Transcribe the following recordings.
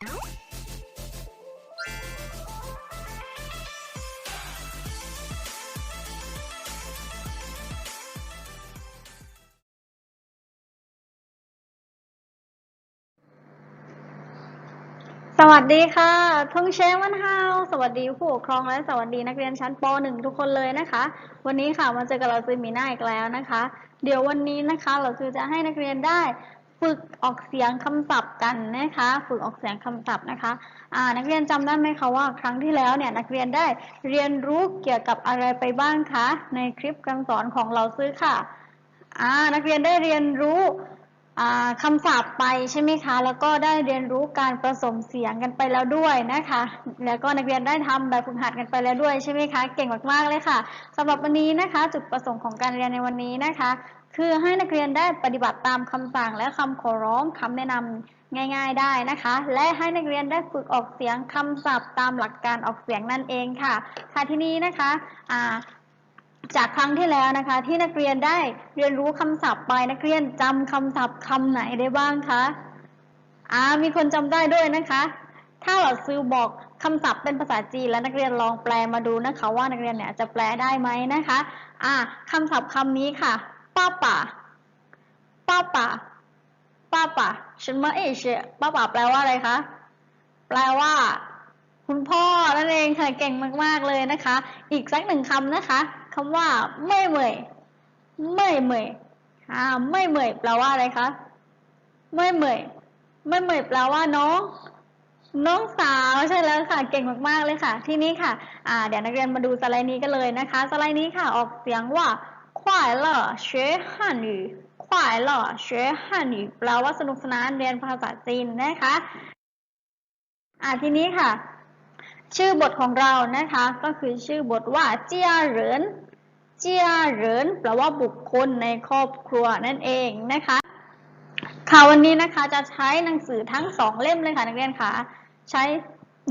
สวัสดีค่ะทงเชงวันฮาวสวัสดีผู้ปกครองและสวัสดีนักเรียนชั้นป .1 ทุกคนเลยนะคะ วันนี้ค่ะมาเจอกับเราซือมีหน้าอีกแล้วนะคะ เดี๋ยววันนี้นะคะเราคือจะให้นักเรียนได้ ฝึกออกเสียงคำศัพท์กันนะคะ ฝึกออกเสียงคำศัพท์นะคะอ่านักเรียนจำได้ไหมคะว่าครั้งที่แล้วเนี่ยนักเรียนได้เรียนรู้เกี่ยวกับอะไรไปบ้างคะในคลิปการสอนของเราซื้อค่ะอ่านักเรียนได้เรียนรู้อ่าคำศัพท์ไปใช่ไหมคะ แล้วก็ได้เรียนรู้การผสมเสียงกันไปแล้วด้วยนะคะ แล้วก็นักเรียนได้ทำแบบฝึกหัดกันไปแล้วด้วยใช่ไหมคะ เก่งมากๆเลยค่ะสำหรับวันนี้นะคะ จุดประสงค์ของการเรียนในวันนี้นะคะ คือให้นักเรียนได้ปฏิบัติตามคำสั่งและคำขอร้องคำแนะนำง่าย ๆได้นะคะ และให้นักเรียนได้ฝึกออกเสียงคำศัพท์ตามหลักการออกเสียงนั่นเองค่ะ ค่ะที่นี้นะคะอ่าจากครั้งที่แล้วนะคะ ที่นักเรียนได้เรียนรู้คำศัพท์ไปนักเรียนจำคำศัพท์คำไหนได้บ้างคะอ่ามีคนจำได้ด้วยนะคะ ถ้าเราซื้อบอกคำศัพท์เป็นภาษาจีนแล้วนักเรียนลองแปลมาดูนะคะ ว่านักเรียนเนี่ยจะแปลได้ไหมนะคะ อ่าคำศัพท์คำนี้ค่ะ ป้าป่าป้าป่าป้าป่าฉันมาเอเชป้าป่าแปลว่าอะไรคะ แปลว่า คุณพ่อนั่นเองค่ะเก่งมาก ๆ เลยนะคะ อีกสักหนึ่งคำนะคะคำว่าไม่เหมยไม่เหมยอ่าไม่เหมยแปลว่าอะไรคะไม่เหมยไม่เหมยแปลว่าน้องน้องสาวใช่แล้วค่ะเก่งมากๆเลยค่ะ ที่นี้ค่ะ อ่า เดี๋ยวนักเรียนมาดูสไลด์นี้กันเลยนะคะ สไลด์นี้ค่ะ ออกเสียงว่า 快乐学汉语快乐学汉语แปลว่าสนุกสนานเรียนภาษาจีนนะคะ อ่าทีนี้ค่ะ ชื่อบทของเรานะคะ ก็คือชื่อบทว่าเจียเหรินเจียเหรินแปลว่าบุคคลในครอบครัวนั่นเองนะคะ ค่ะวันนี้นะคะจะใช้หนังสือทั้งสองเล่มเลยค่ะนักเรียนค่ะใช้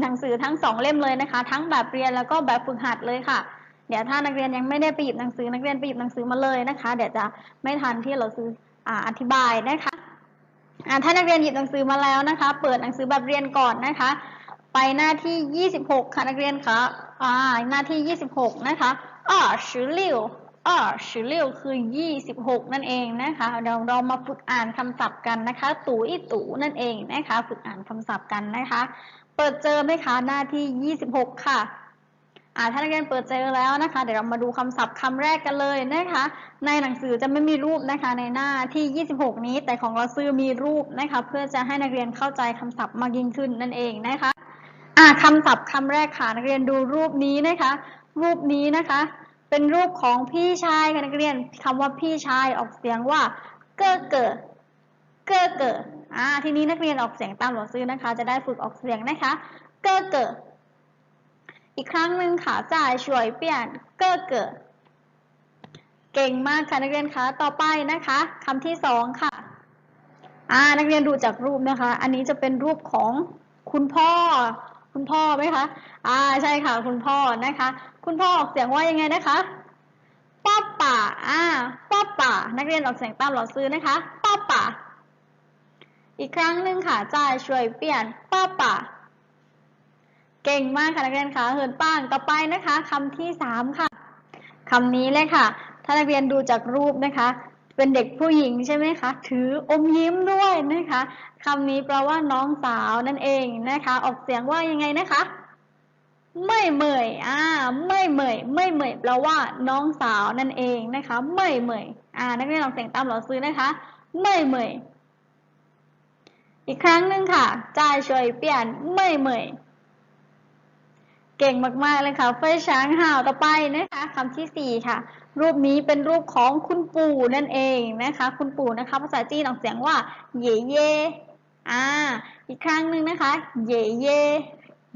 หนังสือทั้งสองเล่มเลยนะคะ ทั้งแบบเรียนแล้วก็แบบฝึกหัดเลยค่ะ เดี๋ยวถ้านักเรียนยังไม่ได้ไปหยิบหนังสือนักเรียนไปหยิบหนังสือมาเลยนะคะ เดี๋ยวจะไม่ทันที่เราซื้ออ่าอธิบายนะคะอ่าถ้านักเรียนหยิบหนังสือมาแล้วนะคะ เปิดหนังสือแบบเรียนก่อนนะคะ ไปหน้าที่ 26 ค่ะนักเรียนคะอ่าหน้าที่ 26 นะคะอ่าชื่อลิวอ่าชื่อลิวคือ 26 นั่นเองนะคะเดี๋ยวเรามาฝึกอ่านคำศัพท์กันนะคะ ตูอีตูนั่นเองนะคะ ฝึกอ่านคำศัพท์กันนะคะ เปิดเจอไหมคะหน้าที่ 26 ค่ะ อ่าถ้านักเรียนเปิดเจอแล้วนะคะ เดี๋ยวเรามาดูคำศัพท์คำแรกกันเลยนะคะ ในหนังสือจะไม่มีรูปนะคะในหน้าที่ 26 นี้ แต่ของเราซื้อมีรูปนะคะ เพื่อจะให้นักเรียนเข้าใจคำศัพท์มากยิ่งขึ้นนั่นเองนะคะอ่าคำศัพท์คำแรกค่ะนักเรียนดูรูปนี้นะคะ รูปนี้นะคะ เป็นรูปของพี่ชายค่ะนักเรียนคำว่าพี่ชายออกเสียงว่าเกอเกอเกอเกออ่าทีนี้นักเรียนออกเสียงตามหลักซื้อนะคะ จะได้ฝึกออกเสียงนะคะ เกอเกอ อีกครั้งหนึ่งค่ะจ่ายช่วยเปลี่ยนเก้อเก๋อเก่งมากค่ะนักเรียนคะ ต่อไปนะคะคำที่สองค่ะอ่านักเรียนดูจากรูปนะคะ อันนี้จะเป็นรูปของคุณพ่อ คุณพ่อไหมคะอ่าใช่ค่ะ คุณพ่อนะคะ คุณพ่อออกเสียงว่ายังไงนะคะป้าป่าอ่าป้าป่านักเรียนออกเสียงตามหลอดซื้อนะคะป้าป่าอีกครั้งหนึ่งค่ะจ่ายช่วยเปลี่ยนป้าป่า เก่งมากค่ะนักเรียนคะเหินป้างต่อไปนะคะคำที่สามค่ะคำนี้เลยค่ะ ถ้านักเรียนดูจากรูปนะคะ เป็นเด็กผู้หญิงใช่ไหมคะ ถืออมยิ้มด้วยนะคะคำนี้แปลว่าน้องสาวนั่นเองนะคะ ออกเสียงว่ายังไงนะคะไม่เหมยอ่าไม่เหมยไม่เหมยแปลว่าน้องสาวนั่นเองนะคะ ไม่เหมยอ่า นักเรียนออกเสียงตามหลอซื้อนะคะ ไม่เหมยอีกครั้งหนึ่งค่ะจ่ายช่วยเปลี่ยนไม่เหมย เก่งมากๆเลยค่ะเฟยช้างห่าวต่อไปนะคะคำที่สี่ค่ะ รูปนี้เป็นรูปของคุณปู่นั่นเองนะคะ คุณปู่นะคะ ภาษาจีนออกเสียงว่า เย่เย่อ่า อีกครั้งหนึ่งนะคะ เย่เย่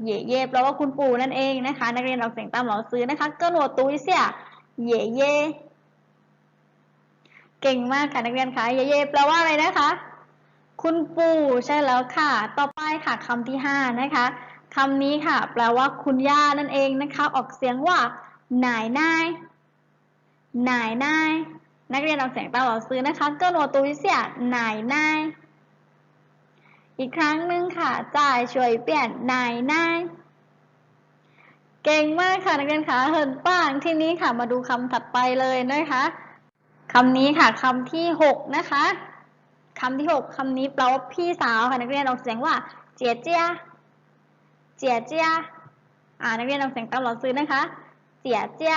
เย่เย่แปลว่าคุณปู่นั่นเองนะคะ นักเรียนออกเสียงตามหลอซื้อนะคะก็หนวดตุ้ยเสียเย่เย่เก่งมากค่ะนักเรียนคะเย่เย่แปลว่าอะไรนะคะ คุณปู่ใช่แล้วค่ะ ต่อไปค่ะคำที่ห้านะคะ คำนี้ค่ะ แปลว่าคุณย่านั่นเองนะคะ ออกเสียงว่าหน่ายนายหน่ายนายนักเรียนออกเสียงตามหลักซื้อนะคะก็โนตุวิเสียหน่ายนายอีกครั้งหนึ่งค่ะจ่ายช่วยเปลี่ยนหนายนายเก่งมากค่ะนักเรียนคะเหินป้างที่นี้ค่ะมาดูคำถัดไปเลยนะคะคำนี้ค่ะคำที่หกนะคะคำที่หกคำนี้แปลว่าพี่สาวค่ะนักเรียนออกเสียงว่า เจียเจีย เจียเจียอ่านักเรียนออกเสียงตามหลักซื้อนะคะ เจียเจีย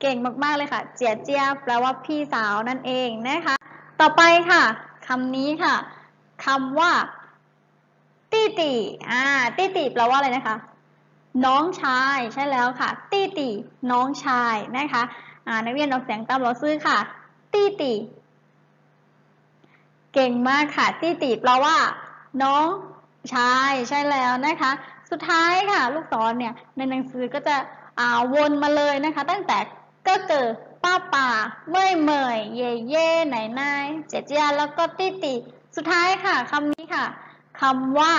เก่งมากๆเลยค่ะ เจียเจียแปลว่าพี่สาวนั่นเองนะคะ ต่อไปค่ะคำนี้ค่ะคำว่าตี้ตีอ่าตี้ตีแปลว่าอะไรนะคะ น้องชายใช่แล้วค่ะ ตี้ตีน้องชายนะคะอ่านักเรียนออกเสียงตามหลักซื้อค่ะ ตี้ตีเก่งมากค่ะ ตี้ตีแปลว่า น้อง ใชายใช่แล้วนะคะ สุดท้ายค่ะ ลูกศรเนี่ยในหนังสือก็จะอ่าวนมาเลยนะคะ ตั้งแต่ก็เกิดป้าป่าเมื่อยเมยเย่เย่ไหนนายเจเจียแล้วก็ตี้ตีสุดท้ายค่ะคำนี้ค่ะคำว่า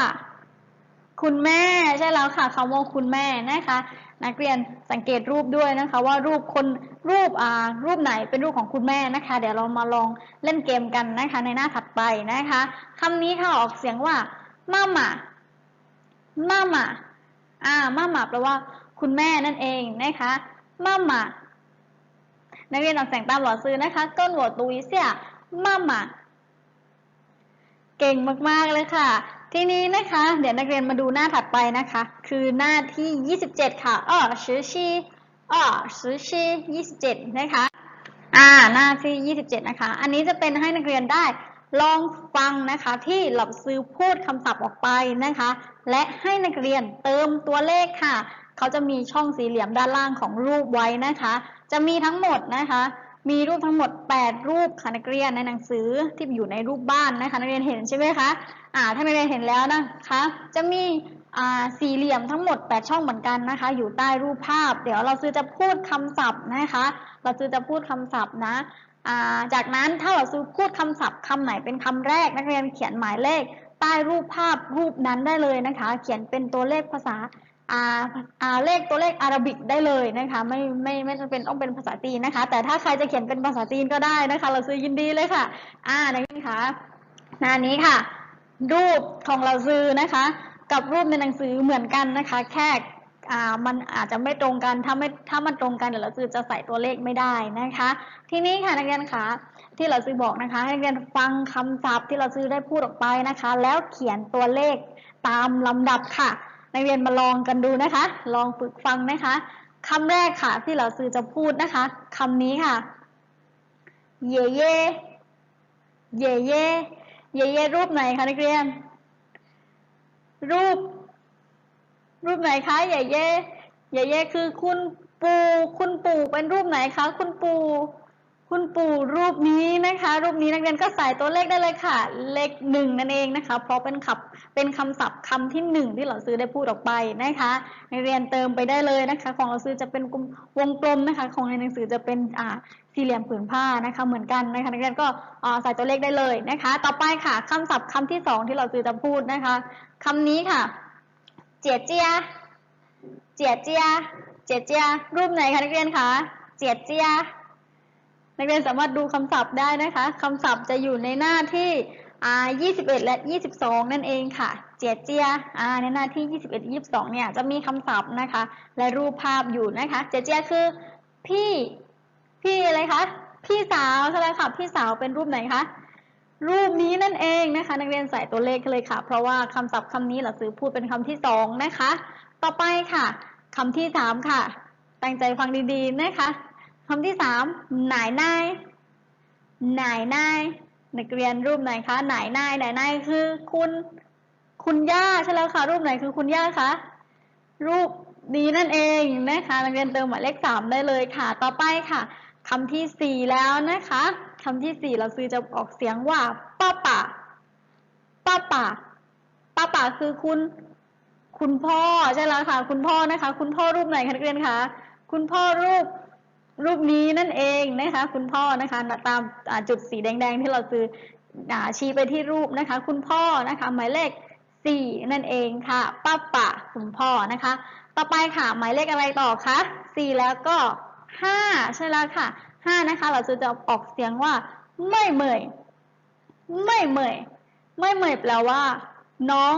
คุณแม่ใช่แล้วค่ะคำว่าคุณแม่นะคะ นักเรียนสังเกตรูปด้วยนะคะ ว่ารูปคนรูปอ่ารูปไหนเป็นรูปของคุณแม่นะคะ เดี๋ยวเรามาลองเล่นเกมกันนะคะ ในหน้าถัดไปนะคะคำนี้ค่ะออกเสียงว่า มาม่ามาม่าอ่ามาม่าแปลว่าคุณแม่นั่นเองนะคะมาม่านักเรียนออกเสียงตามหลอซื้อนะคะก้นหัวตุยเสียมาม่าเก่งมากๆเลยค่ะ ทีนี้นะคะ เดี๋ยวนักเรียนมาดูหน้าถัดไปนะคะ คือหน้าที่ 27 ค่ะอ้อชื่อชีอ้อชื่อชี27 นะคะ อ่า หน้าที่ 27 นะคะ อันนี้จะเป็นให้นักเรียนได้ ลองฟังนะคะที่หลับซื้อพูดคำศัพท์ออกไปนะคะ และให้นักเรียนเติมตัวเลขค่ะ เขาจะมีช่องสี่เหลี่ยมด้านล่างของรูปไว้นะคะ จะมีทั้งหมดนะคะ มีรูปทั้งหมด 8 รูปค่ะนักเรียนในหนังสือที่อยู่ในรูปบ้านนะคะ นักเรียนเห็นใช่ไหมคะอ่าถ้านักเรียนเห็นแล้วนะคะ จะมีสี่เหลี่ยมทั้งหมด 8 ช่องเหมือนกันนะคะ อยู่ใต้รูปภาพ เดี๋ยวเราซื้อจะพูดคำศัพท์นะคะ เราซื้อจะพูดคำศัพท์นะ จากนั้นถ้าเราซื้อพูดคำศัพท์คำไหนเป็นคำแรก นักเรียนเขียนหมายเลข ใต้รูปภาพรูปนั้นได้เลยนะคะ เขียนเป็นตัวเลขภาษาอาเลขตัวเลขอารบิกได้เลยนะคะ ไม่ไม่ไม่จำเป็นต้องเป็นภาษาจีนนะคะ แต่ถ้าใครจะเขียนเป็นภาษาจีนก็ได้นะคะ เราซื้อยินดีเลยค่ะ อ่านักเรียนคะหน้านี้ค่ะ รูปของเราซื้อนะคะ กับรูปในหนังสือเหมือนกันนะคะ แค่ อ่ามันอาจจะไม่ตรงกันถ้าไม่ถ้ามันตรงกันเดี๋ยวเราซื้อจะใส่ตัวเลขไม่ได้นะคะ ทีนี้ค่ะนักเรียนคะที่เราซื้อบอกนะคะ ให้นักเรียนฟังคำศัพท์ที่เราซื้อได้พูดออกไปนะคะ แล้วเขียนตัวเลขตามลำดับค่ะ นักเรียนมาลองกันดูนะคะ ลองฝึกฟังนะคะคำแรกค่ะที่เราซื้อจะพูดนะคะคำนี้ค่ะ เย่เย่เย่เย่เย่เย่รูปไหนคะนักเรียน รูป รูปไหนคะเย่เย่เย่เย่คือคุณปู่คุณปู่เป็นรูปไหนคะ คุณปู่คุณปู่รูปนี้นะคะ รูปนี้นักเรียนก็ใส่ตัวเลขได้เลยค่ะ เลขหนึ่งนั่นเองนะคะ เพราะเป็นคำเป็นคำศัพท์คำที่หนึ่งที่เราซื้อได้พูดออกไปนะคะนักเรียนเติมไปได้เลยนะคะ ของเราซื้อจะเป็นกลมวงกลมนะคะ ของในหนังสือจะเป็นอ่าสี่เหลี่ยมผืนผ้านะคะเหมือนกันนะคะนักเรียนก็อ่าใส่ตัวเลขได้เลยนะคะ ต่อไปค่ะคำศัพท์คำที่สองที่เราซื้อจะพูดนะคะคำนี้ค่ะ เจียเจีย เจียเจีย เจียเจีย รูปไหนคะนักเรียนคะ เจียเจีย นักเรียนสามารถดูคำศัพท์ได้นะคะ คำศัพท์จะอยู่ในหน้าที่อ่า21 และ 22 นั่นเองค่ะ เจียเจียอ่าในหน้าที่ 21 22 เนี่ยจะมีคำศัพท์นะคะ และรูปภาพอยู่นะคะ เจียเจียคือ พี่ พี่อะไรคะ พี่สาวใช่ไหมคะพี่สาวเป็นรูปไหนคะ รูปนี้นั่นเองนะคะ นักเรียนใส่ตัวเลขเลยค่ะ เพราะว่าคำศัพท์คำนี้เราซื้อพูดเป็นคำที่สองนะคะ ต่อไปค่ะคำที่สามค่ะ ตั้งใจฟังดีๆนะคะคำที่สามหนายนายหนายนายนักเรียนรูปไหนคะหนายนายหนายนายคือคุณคุณย่าใช่แล้วค่ะ รูปไหนคือคุณย่าคะรูปนี้นั่นเองนะคะ นักเรียนเติมหมายเลขสามได้เลยค่ะ ต่อไปค่ะคำที่สี่แล้วนะคะ คำที่สี่เราซื้อจะออกเสียงว่าป้าป่าป้าป่าป้าป่าคือคุณ คุณพ่อใช่แล้วค่ะ คุณพ่อนะคะ คุณพ่อรูปไหนคะนักเรียนคะคุณพ่อรูปรูปนี้นั่นเองนะคะ คุณพ่อนะคะตามจุดสีแดง ๆ ที่เราซื้อชี้ไปที่รูปนะคะ คุณพ่อนะคะ หมายเลขสี่นั่นเองค่ะป้าป่าคุณพ่อนะคะ ต่อไปค่ะหมายเลขอะไรต่อคะสี่แล้วก็ห้าใช่แล้วค่ะ ห้านะคะ เราจะจะออกเสียงว่าไม่เมยไม่เมยไม่เหมยแปลว่า น้อง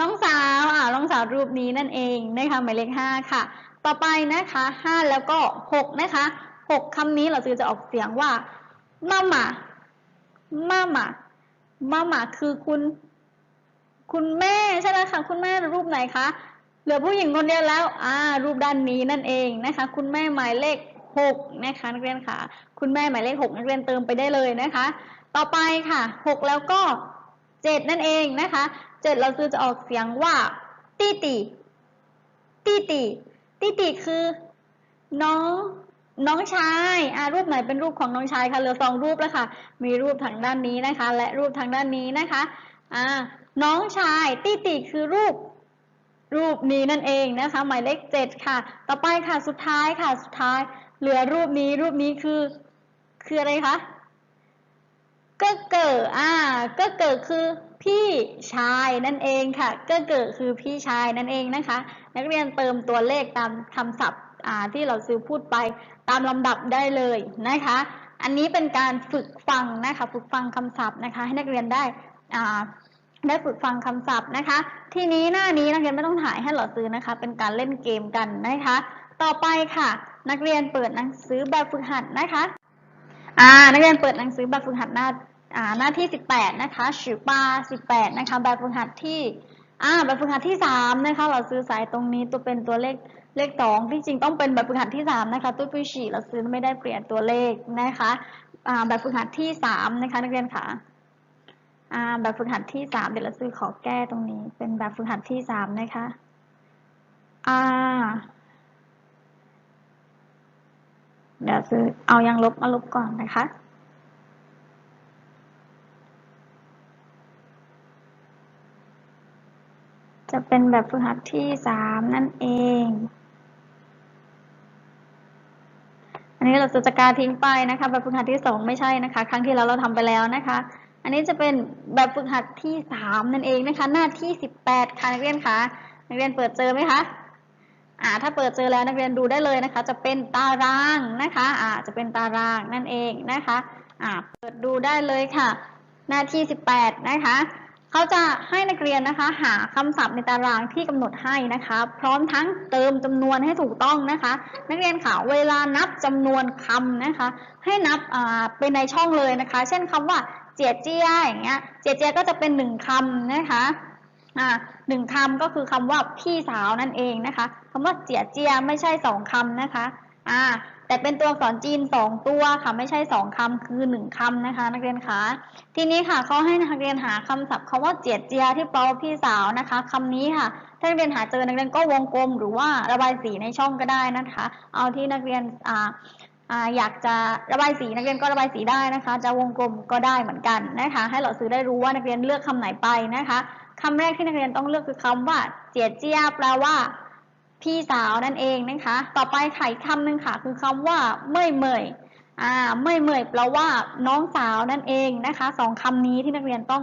น้องสาวอ่าน้องสาวรูปนี้นั่นเองนะคะหมายเลขห้าค่ะ ต่อไปนะคะห้าแล้วก็หกนะคะหกคำนี้เราจะออกเสียงว่ามาม่ามาม่ามาม่าคือคุณ คุณแม่ใช่ไหมคะคุณแม่รูปไหนคะเหลือผู้หญิงคนเดียวแล้ว อ่า รูปด้านนี้นั่นเองนะคะ คุณแม่หมายเลข หกนะคะนักเรียนค่ะ คุณแม่หมายเลขหกนักเรียนเติมไปได้เลยนะคะ ต่อไปค่ะหกแล้วก็เจ็ดนั่นเองนะคะเจ็ดเราจะออกเสียงว่าตีตีตีตีตีตีคือ น้องน้องชายอ่ารูปไหนเป็นรูปของน้องชายคะ เหลือสองรูปแล้วค่ะ มีรูปทางด้านนี้นะคะ และรูปทางด้านนี้นะคะอ่าน้องชายตีตีคือรูป รูปนี้นั่นเองนะคะ หมายเลขเจ็ดค่ะ ต่อไปค่ะ สุดท้ายค่ะ สุดท้าย เหลือรูปนี้รูปนี้คือ คืออะไรคะก็เกิดอ่าก็เกิดคือพี่ชายนั่นเองค่ะก็เกิดคือพี่ชายนั่นเองนะคะ นักเรียนเติมตัวเลขตามคำศัพท์อ่าที่เราซื้อพูดไปตามลำดับได้เลยนะคะ อันนี้เป็นการฝึกฟังนะคะ ฝึกฟังคำศัพท์นะคะ ให้นักเรียนได้อ่าได้ฝึกฟังคำศัพท์นะคะ ทีนี้หน้านี้นักเรียนไม่ต้องถ่ายให้หลอซื้อนะคะ เป็นการเล่นเกมกันนะคะ ต่อไปค่ะ นักเรียนเปิดหนังสือแบบฝึกหัดนะคะอ่านักเรียนเปิดหนังสือแบบฝึกหัดหน้าอ่าหน้าที่ 18 นะคะชือปา18 นะคะแบบฝึกหัดที่อ่าแบบฝึกหัดที่ 3 นะคะ เราซื้อสายตรงนี้ตัวเป็นตัวเลขเลขสองที่จริงต้องเป็นแบบฝึกหัดที่ 3 นะคะตู้ปุชีเราซื้อไม่ได้เปลี่ยนตัวเลขนะคะอ่าแบบฝึกหัดที่ 3 นะคะ นักเรียนค่ะอ่าแบบฝึกหัดที่ 3 เดี๋ยวเราซื้อขอแก้ตรงนี้ เป็นแบบฝึกหัดที่ 3 นะคะอ่า เดี๋ยวซื้อเอายังลบมาลบก่อนนะคะ จะเป็นแบบฝึกหัดที่สามนั่นเอง อันนี้เราจะจัดการทิ้งไปนะคะ แบบฝึกหัดที่สองไม่ใช่นะคะ ครั้งที่แล้วเราทำไปแล้วนะคะ อันนี้จะเป็นแบบฝึกหัดที่สามนั่นเองนะคะ หน้าที่สิบแปดค่ะนักเรียนคะนักเรียนเปิดเจอไหมคะ อ่าถ้าเปิดเจอแล้วนักเรียนดูได้เลยนะคะ จะเป็นตารางนะคะอ่าจะเป็นตารางนั่นเองนะคะอ่าเปิดดูได้เลยค่ะ หน้าที่ 18 นะคะเขาจะให้นักเรียนนะคะหาคำศัพท์ในตารางที่กำหนดให้นะคะ พร้อมทั้งเติมจำนวนให้ถูกต้องนะคะ นักเรียนค่ะเวลานับจำนวนคำนะคะ ให้นับอ่าเป็นในช่องเลยนะคะ เช่นคำว่าเจียเจียอย่างเงี้ยเจียเจียก็จะเป็นหนึ่งคำนะคะ หนึ่งคำก็คือคำว่าพี่สาวนั่นเองนะคะคำว่าเจียเจียไม่ใช่สองคำนะคะอ่าแต่เป็นตัวอักษรจีนสองตัวค่ะไม่ใช่สองคำคือหนึ่งคำนะคะ นักเรียนคะทีนี้ค่ะเขาให้นักเรียนหาคำศัพท์คำว่าเจียเจียที่แปลว่าพี่สาวนะคะคำนี้ค่ะถ้านักเรียนหาเจอนักเรียนก็วงกลมหรือว่าระบายสีในช่องก็ได้นะคะ เอาที่นักเรียนอ่าอยากจะระบายสีนักเรียนก็ระบายสีได้นะคะ จะวงกลมก็ได้เหมือนกันนะคะ ให้เราซื้อได้รู้ว่านักเรียนเลือกคำไหนไปนะคะ คำแรกที่นักเรียนต้องเลือกคือคำว่าเจียเจียแปลว่า พี่สาวนั่นเองนะคะ ต่อไปค่ะอีกคำหนึ่งค่ะ คือคำว่าเมื่อยเมยอ่าเมื่อยเมยแปลว่าน้องสาวนั่นเองนะคะสองคำนี้ที่นักเรียนต้อง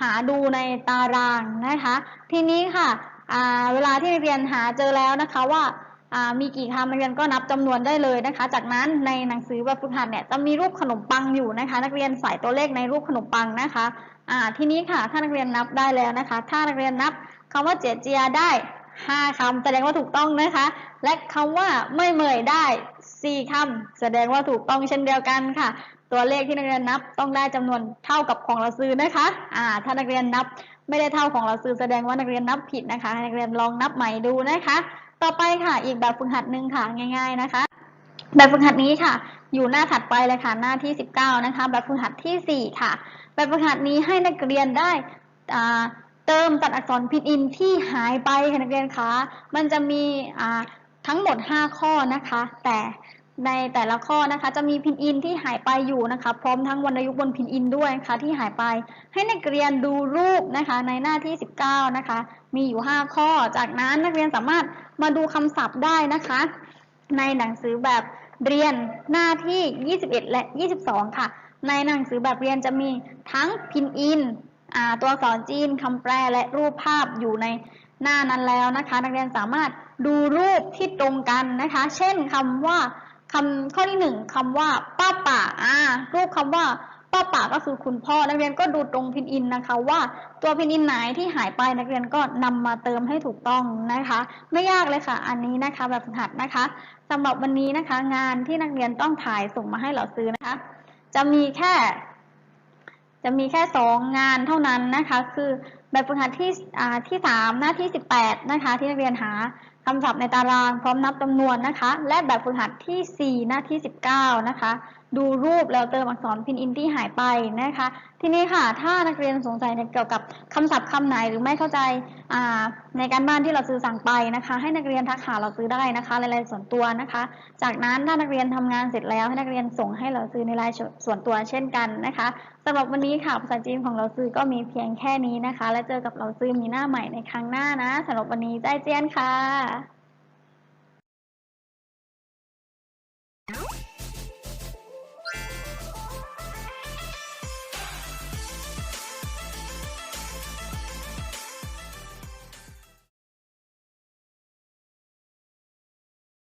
หาดูในตารางนะคะ ทีนี้ค่ะอ่าเวลาที่นักเรียนหาเจอแล้วนะคะว่าอ่ามีกี่คำนักเรียนก็นับจำนวนได้เลยนะคะ จากนั้นในหนังสือแบบฝึกหัดเนี่ยจะมีรูปขนมปังอยู่นะคะ นักเรียนใส่ตัวเลขในรูปขนมปังนะคะ อ่าทีนี้ค่ะถ้านักเรียนนับได้แล้วนะคะ ถ้านักเรียนนับคำว่าเจเจียได้ห้าคำแสดงว่าถูกต้องนะคะ และคำว่าไม่เมยได้สี่คำแสดงว่าถูกต้องเช่นเดียวกันค่ะ ตัวเลขที่นักเรียนนับต้องได้จำนวนเท่ากับของเราซื้อนะคะอ่าถ้านักเรียนนับไม่ได้เท่าของเราซื้อแสดงว่านักเรียนนับผิดนะคะให้นักเรียนลองนับใหม่ดูนะคะ ต่อไปค่ะอีกแบบฝึกหัดหนึ่งค่ะง่าย ๆนะคะ แบบฝึกหัดนี้ค่ะ อยู่หน้าถัดไปเลยค่ะหน้าที่ 19 นะคะ แบบฝึกหัดทีสี่4 ค่ะ แบบฝึกหัดนี้ให้นักเรียนได้เติมตัดอักษรพินอินที่หายไปค่ะนักเรียนคะมันจะมีทั้งหมด 5 ข้อนะคะ แต่ในแต่ละข้อนะคะ จะมีพินอินที่หายไปอยู่นะคะ พร้อมทั้งวรรณยุกต์บนพินอินด้วยนะคะที่หายไป ให้นักเรียนดูรูปนะคะในหน้าที่ 19 นะคะ มีอยู่ 5 ข้อ จากนั้นนักเรียนสามารถมาดูคำศัพท์ได้นะคะ ในหนังสือแบบเรียนหน้าที่ 21 และ 22 ค่ะ ในหนังสือแบบเรียนจะมีทั้งพินอินตัวอักษรจีนคำแปลและรูปภาพอยู่ในหน้านั้นแล้วนะคะ นักเรียนสามารถดูรูปที่ตรงกันนะคะ เช่นคำว่าคำข้อที่หนึ่งคำว่าป้าป่าอ่ารูปคำว่าป้าป่าก็คือคุณพ่อ นักเรียนก็ดูตรงพินอินนะคะ ว่าตัวพินอินไหนที่หายไปนักเรียนก็นำมาเติมให้ถูกต้องนะคะ ไม่ยากเลยค่ะ อันนี้นะคะแบบฝึกหัดนะคะสำหรับวันนี้นะคะ งานที่นักเรียนต้องถ่ายส่งมาให้เราซื้อนะคะ จะมีแค่ จะมีแค่สองงานเท่านั้นนะคะ คือแบบฝึกหัดที่อ่าที่สามหน้าที่สิบแปดนะคะ ที่นักเรียนหาคำศัพท์ในตารางพร้อมนับจำนวนนะคะ และแบบฝึกหัดที่สี่หน้าที่สิบเก้านะคะ ดูรูปแล้วเติมอักษรพินอินที่หายไปนะคะ ทีนี้ค่ะ ถ้านักเรียนสงสัยในเกี่ยวกับคำศัพท์คำไหนหรือไม่เข้าใจในการบ้านที่เราซื้อสั่งไปนะคะ ให้นักเรียนทักหาเราซื้อได้นะคะในไลน์ส่วนตัวนะคะ จากนั้นถ้านักเรียนทำงานเสร็จแล้วให้นักเรียนส่งให้เราซื้อในไลน์ส่วนตัวเช่นกันนะคะสำหรับวันนี้ค่ะภาษาจีนของเราซื้อก็มีเพียงแค่นี้นะคะ และเจอกับเราซื้อมีหน้าใหม่ในครั้งหน้านะสำหรับวันนี้ใจเจียนค่ะ